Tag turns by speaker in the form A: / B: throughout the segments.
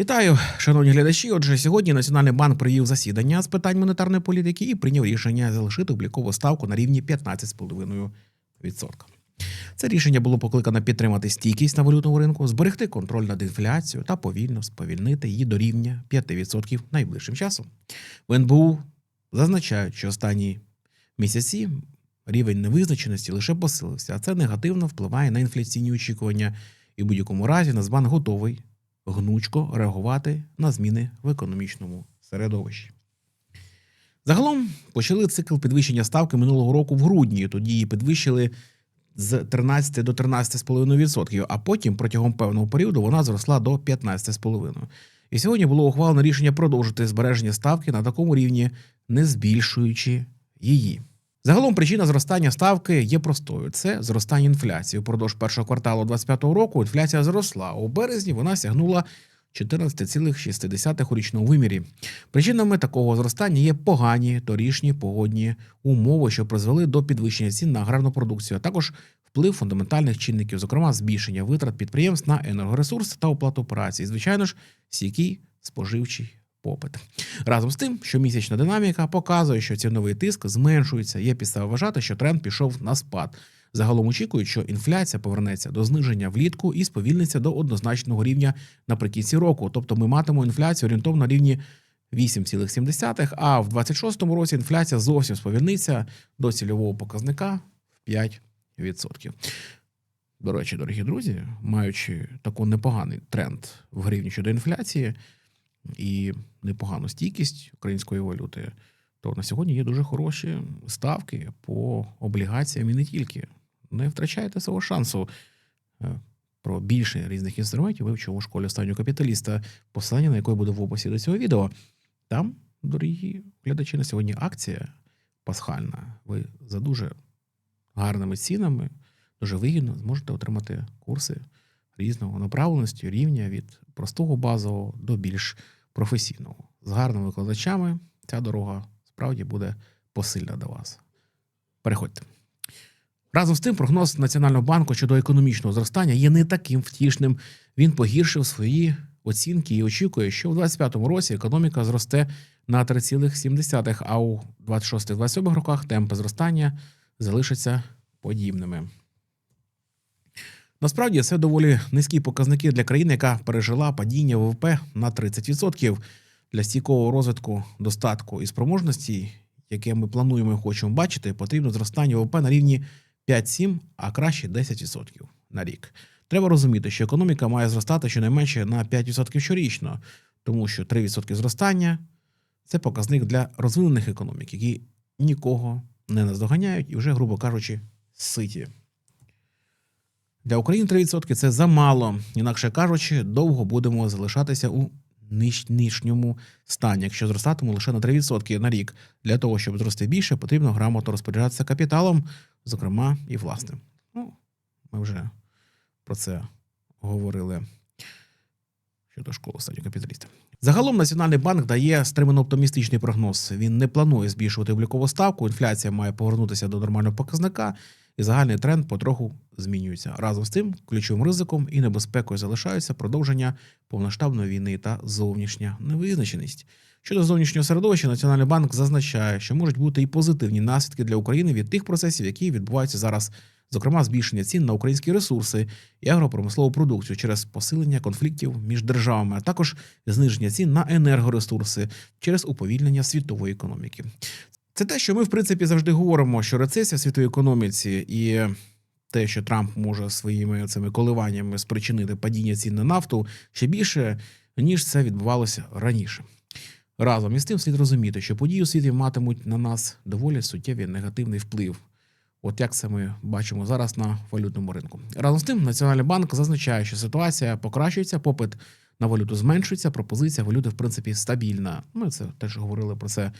A: Вітаю, шановні глядачі. Отже, сьогодні Національний банк провів засідання з питань монетарної політики і прийняв рішення залишити облікову ставку на рівні 15,5%. Це рішення було покликано підтримати стійкість на валютному ринку, зберегти контроль над інфляцією та повільно сповільнити її до рівня 5% найближчим часом. В НБУ зазначають, що останні місяці рівень невизначеності лише посилився, а це негативно впливає на інфляційні очікування. І в будь-якому разі Нацбанк готовий гнучко реагувати на зміни в економічному середовищі. Загалом почали цикл підвищення ставки минулого року в грудні. Тоді її підвищили з 13 до 13,5%, а потім протягом певного періоду вона зросла до 15,5%. І сьогодні було ухвалено рішення продовжити збереження ставки на такому рівні, не збільшуючи її. Загалом причина зростання ставки є простою: це зростання інфляції. Упродовж першого кварталу 2025 року інфляція зросла. У березні вона сягнула 14,6 у річному вимірі. Причинами такого зростання є погані торішні погодні умови, що призвели до підвищення цін на аграрну продукцію, а також вплив фундаментальних чинників, зокрема збільшення витрат підприємств на енергоресурси та оплату праці. Звичайно ж, стійкий споживчий попит. Разом з тим, щомісячна динаміка показує, що ціновий тиск зменшується. Є підстава вважати, що тренд пішов на спад. Загалом очікують, що інфляція повернеться до зниження влітку і сповільниться до однозначного рівня наприкінці року. Тобто ми матимемо інфляцію орієнтовно на рівні 8,7, а в 26-му році інфляція зовсім сповільниться до цільового показника в 5%. До речі, дорогі друзі, маючи таку непоганий тренд в гривні щодо інфляції і непогану стійкість української валюти, то на сьогодні є дуже хороші ставки по облігаціям і не тільки. Не втрачайте свого шансу. Е, Про більше різних інструментів вивчив у школі останнього капіталіста, посилання на якої буде в описі до цього відео. Там, дорогі глядачі, на сьогодні акція пасхальна. Ви за дуже гарними цінами, дуже вигідно зможете отримати курси різного направленості, рівня від простого базового до більш професійного. З гарними викладачами ця дорога справді буде посильна до вас. Переходьте. Разом з тим, прогноз Національного банку щодо економічного зростання є не таким втішним. Він погіршив свої оцінки і очікує, що в 2025 році економіка зросте на 3,7, а у 26-27 роках темпи зростання залишаться подібними. Насправді це доволі низькі показники для країни, яка пережила падіння ВВП на 30%. Для стійкого розвитку достатку і спроможності, яке ми плануємо і хочемо бачити, потрібно зростання ВВП на рівні 5-7, а краще 10% на рік. Треба розуміти, що економіка має зростати щонайменше на 5% щорічно, тому що 3% зростання це показник для розвинених економік, які нікого не наздоганяють і вже, грубо кажучи, ситі. Для України 3% це замало. Інакше кажучи, довго будемо залишатися у нижньому стані, якщо зростатимемо лише на 3% на рік. Для того, щоб зрости більше, потрібно грамотно розпоряджатися капіталом, зокрема і власним. Ну, ми вже про це говорили щодо школи останнього капіталіста. Загалом Національний банк дає стримано оптимістичний прогноз. Він не планує збільшувати облікову ставку. Інфляція має повернутися до нормального показника, і загальний тренд потроху змінюється. Разом з тим, ключовим ризиком і небезпекою залишаються продовження повноштабної війни та зовнішня невизначеність. Щодо зовнішнього середовища, Національний банк зазначає, що можуть бути і позитивні наслідки для України від тих процесів, які відбуваються зараз, зокрема збільшення цін на українські ресурси і агропромислову продукцію через посилення конфліктів між державами, а також зниження цін на енергоресурси через уповільнення світової економіки. Це те, що ми в принципі завжди говоримо, що рецесія в світовій економіці і те, що Трамп може своїми цими коливаннями спричинити падіння цін на нафту ще більше, ніж це відбувалося раніше. Разом із тим слід розуміти, що події у світі матимуть на нас доволі суттєвий негативний вплив. От як це ми бачимо зараз на валютному ринку. Разом з тим, Національний банк зазначає, що ситуація покращується, попит на валюту зменшується, пропозиція валюти, в принципі, стабільна. Ми це теж говорили про це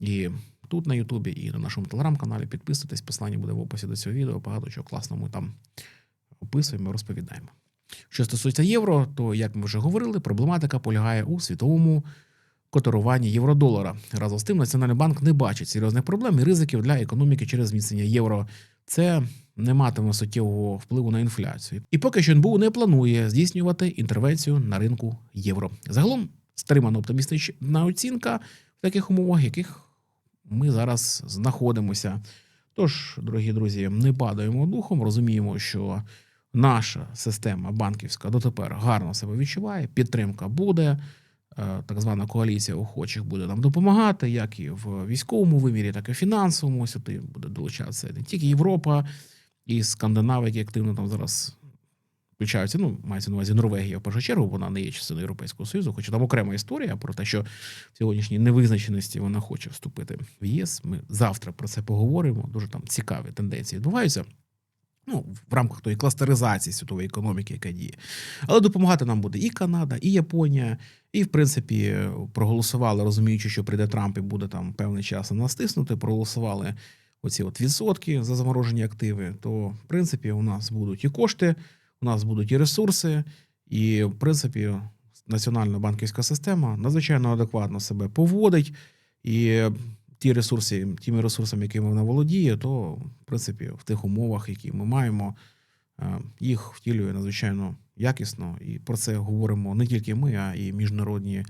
A: і тут на Ютубі, і на нашому телеграм-каналі. Підписуйтесь, посилання буде в описі до цього відео. Багато чого класного ми там описуємо, розповідаємо. Що стосується євро, то як ми вже говорили, проблематика полягає у світовому котируванні євро-долара. Разом з тим, Національний банк не бачить серйозних проблем і ризиків для економіки через зміцнення євро. Це не матиме суттєвого впливу на інфляцію. І поки що НБУ не планує здійснювати інтервенцію на ринку євро. Загалом стримано оптимістична оцінка в таких умовах, яких ми зараз знаходимося. Тож, дорогі друзі, не падаємо духом, розуміємо, що наша система банківська дотепер гарно себе відчуває, підтримка буде. Е, Так звана коаліція охочих буде нам допомагати, як і в військовому вимірі, так і в фінансовому. Сюди буде долучатися не тільки Європа і Скандинави, які активно там зараз включаються. Ну, мається на увазі Норвегія в першу чергу, вона не є частиною Європейського Союзу, хоча там окрема історія про те, що в сьогоднішній невизначеності вона хоче вступити в ЄС. Ми завтра про це поговоримо. Дуже там цікаві тенденції відбуваються. Ну, в рамках тої кластеризації світової економіки, яка діє. Але допомагати нам буде і Канада, і Японія, і, в принципі, проголосували, розуміючи, що прийде Трамп і буде там певний час на нас тиснути, проголосували оці от відсотки за заморожені активи. То, в принципі, у нас будуть і кошти, у нас будуть і ресурси, і, в принципі, національна банківська система надзвичайно адекватно себе поводить. І ті ресурси, тими ресурсами, якими вона володіє, то в принципі в тих умовах, які ми маємо, е, їх втілює надзвичайно якісно. І про це говоримо не тільки ми, а і міжнародні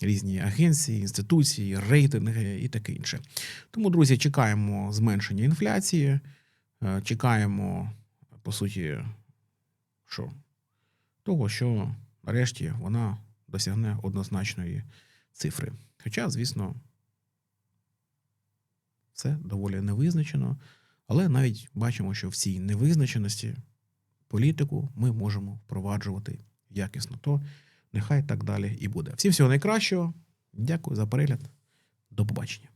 A: різні агенції, інституції, рейтинги і таке інше. Тому, друзі, чекаємо зменшення інфляції, е, чекаємо, по суті, що того, що нарешті вона досягне однозначної цифри. Хоча, звісно, це доволі невизначено, але навіть бачимо, що в цій невизначеності політику ми можемо впроваджувати якісно. То нехай так далі і буде. Всім всього найкращого. Дякую за перегляд. До побачення.